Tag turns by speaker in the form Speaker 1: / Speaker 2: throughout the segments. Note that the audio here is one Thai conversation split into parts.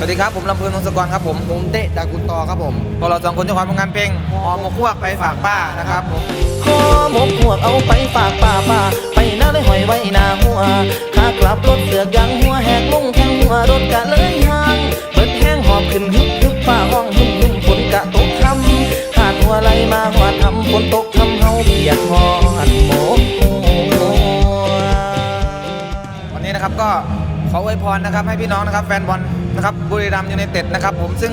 Speaker 1: ผมลำเพลินวงศกรครับผม
Speaker 2: ผมเตะดากุลตอครับผม
Speaker 1: พวกเราสองคนจะความผลงานเพลงหอมหมกพวกไปฝากป้านะครับผม
Speaker 3: ขอหมกหวกเอาไปฝากป่าป่าไปหน้าได้หอยไว้หน้าหัวขากลับรถเสือกยังหัวแหกลงแข้งหัวรถกะเลยห่างเปิดแห้งหอบขึ้นฮึบฮึบฟ้าห้องหึ่มหึ่มฝนกะตกคำขาดหัวไหลมาหัวทำฝนตกทำเฮาเปียกหอนหมกหัว
Speaker 1: วันนี้นะครับก็ขออวยพรนะครับให้พี่น้องนะครับแฟนบอล นะครับบุรีรัมย์ยูไนเต็ดนะครับผมซึ่ง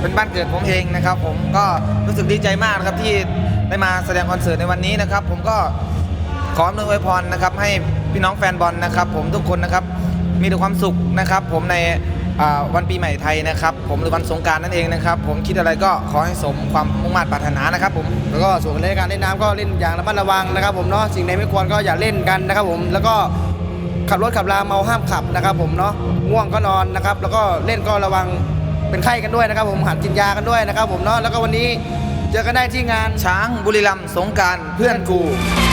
Speaker 1: เป็นบ้านเกิดผมเองนะครับ ผมก็รู้สึกดีใจมากนะครับที่ได้มาแสดงคอนเสิร์ตในวันนี้นะครับ ผมก็ขออำนวยอวยพรนะครับ ให้พี่น้องแฟนบอลนะครับ ผมทุกคนนะครับมีแต่ความสุขนะครับ ผมในวันปีใหม่ไทยนะครับ ผมหรือวันสงการนั่นเองนะครับ ผมคิดอะไรก็ขอให้สมความมุ่งมั่นปรารถนานะครับ ผม
Speaker 2: แล้วก็ส่วนในการเล่นน้ำก็เล่นอย่างระมัดระวังนะครับ ผมเนาะสิ่งใดไม่ควรก็อย่าเล่นกันนะครับ ผมแล้วก็ ขับรถขับราเมาห้ามขับนะครับ ผมเนาะง่วงก็นอนนะครับ แล้วก็เล่นก็ระวังเป็นไข้กันด้วยนะครับ ผมหัดกินยากันด้วยนะครับ ผมเนาะแล้วก็วันนี้เจอกันได้ที่งาน
Speaker 1: ช้างบุรีรัมย์สงกรารเพื่อนกู
Speaker 2: ค